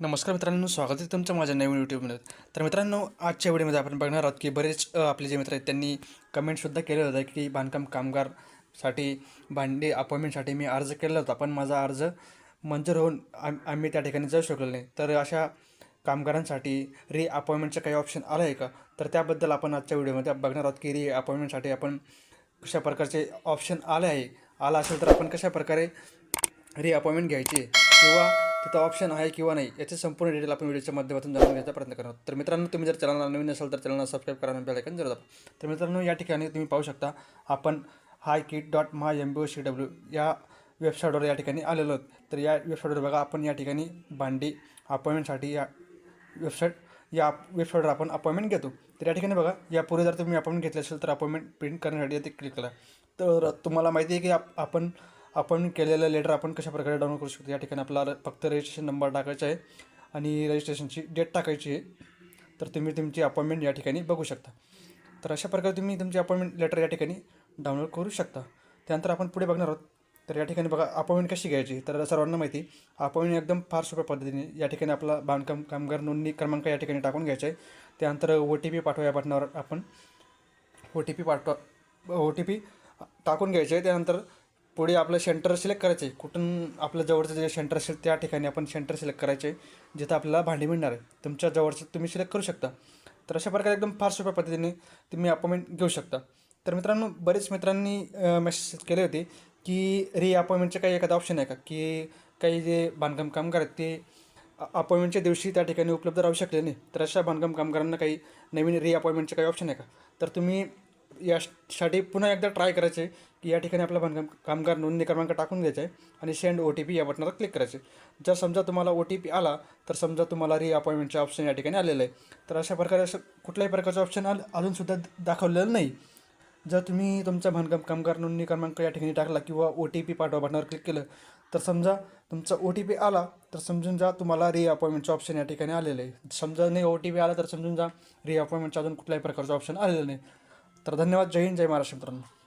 नमस्कार मित्रांनो स्वागत आहे तुमचं माझ्या नवीन यूट्यूबमध्ये तर मित्रांनो आजच्या व्हिडिओमध्ये आपण बघणार आहोत की बरेच आपले जे मित्र आहेत त्यांनी कमेंटसुद्धा केलं होतं की बांधकाम कामगारसाठी भांडी अपॉइंटमेंटसाठी मी अर्ज केला होता. पण माझा अर्ज मंजूर होऊन आम आम्ही त्या ठिकाणी जाऊ शकलो नाही. तर अशा कामगारांसाठी री अपॉइंटमेंटचं काही ऑप्शन आलं आहे का? तर त्याबद्दल आपण आजच्या व्हिडिओमध्ये बघणार आहोत की री अपॉइंटमेंटसाठी आपण कशा प्रकारचे ऑप्शन आले आहे. आला असेल तर आपण कशा प्रकारे री अपॉइंटमेंट घ्यायची? किंवा तिथं ऑप्शन आहे किंवा नाही याचे संपूर्ण डिटेल आपण व्हिडिओच्या माध्यमातून जाणून घ्यायचा प्रयत्न करणार तर मित्रांनो तुम्ही जर चॅनलला नवीन असाल तर चॅनलला सबस्क्राईब करा आणि बेल जरूर दाबा. तर मित्रांनो या ठिकाणी तुम्ही पाहू शकता आपण hi kit dot my M B O C W या वेबसाईटवर या ठिकाणी आलेलो आहोत. तर या वेबसाईटवर बघा आपण या ठिकाणी भांडी अपॉइंटमेंटसाठी या वेबसाईट या वेबसाईटवर आपण अपॉइंटमेंट घेतो. तर या ठिकाणी बघा यापूर्वी जर तुम्ही अपॉइंटमेंट घेतली असेल तर अपॉइंटमेंट प्रिंट करण्यासाठी ते क्लिक करा. तर तुम्हाला माहिती आहे की आप आपण आपण केलेलं लेटर आपण कशा प्रकारे डाउनलोड करू शकतो? या ठिकाणी आपला फक्त रजिस्ट्रेशन नंबर टाकायचा आहे आणि रजिस्ट्रेशनची डेट टाकायची आहे. तर तुम्ही तुमची अपॉइंटमेंट या ठिकाणी बघू शकता. तर अशा प्रकारे तुम्ही तुमची अपॉइंटमेंट लेटर या ठिकाणी डाउनलोड करू शकता. त्यानंतर आपण पुढे बघणार आहोत. तर या ठिकाणी बघा अपॉइंटमेंट कशी घ्यायची? तर सर्वांना माहिती अपॉइंटमेंट एकदम फार सोप्या पद्धतीने या ठिकाणी आपला बांधकाम कामगार नोंदणी क्रमांक या ठिकाणी टाकून घ्यायचा आहे. त्यानंतर ओ टी पी पाठवा या बटनावर आपण. ओ टी पी पाठवा ओ टी पी टाकून घ्यायचे आहे. त्यानंतर पुढे आपलं सेंटर सिलेक्ट करायचं आहे कुठून आपलं जवळचं जे सेंटर असेल त्या ठिकाणी आपण सेंटर सिलेक्ट करायचे आहे जिथं आपल्याला भांडी मिळणार आहे तुमच्या जवळचं तुम्ही सिलेक्ट करू शकता. तर अशा प्रकारे एकदम फार सोप्या पद्धतीने तुम्ही अपॉइंटमेंट घेऊ शकता. तर मित्रांनो बरेच मित्रांनी मेसेज केले होते की री अपॉइंटमेंटचं काही एखादा ऑप्शन आहे का? की काही जे बांधकाम कामगार आहेत ते अपॉइंटमेंटच्या दिवशी त्या ठिकाणी उपलब्ध राहू शकले नाही. तर अशा बांधकाम कामगारांना काही नवीन री अपॉइंटमेंटचे काही ऑप्शन आहे का? तर तुम्ही यासाठी पुन्हा एकदा ट्राय करायचे की या ठिकाणी आपला बांधकाम कामगार नोंदणी क्रमांक टाकून द्यायचा आहे आणि सेंड ओ टी पी या बटनावर क्लिक करायचे. जर समजा तुम्हाला ओ टी पी आला तर समजा तुम्हाला रिअपॉइंटमेंटचे ऑप्शन या ठिकाणी आलेलं आहे. तर अशा प्रकारे असं कुठल्याही प्रकारचं ऑप्शन आल अजूनसुद्धा दाखवलेलं नाही. जर तुम्ही तुमचा बांधकाम कामगार नोंदणी क्रमांक या ठिकाणी टाकला किंवा ओ टी पी पाठवा बटनावर क्लिक केलं तर समजा तुमचा ओ टी पी आला तर समजून जा तुम्हाला रिअपॉइंटमेंटचं ऑप्शन या ठिकाणी आलेलं आहे. समजा नाही ओ टी पी आला तर समजून जा रिअपॉइंटमेंटचा अजून कुठल्याही प्रकारचं ऑप्शन आलेलं नाही. तर धन्यवाद. जय हिंद जय महाराष्ट्र मित्रांनो.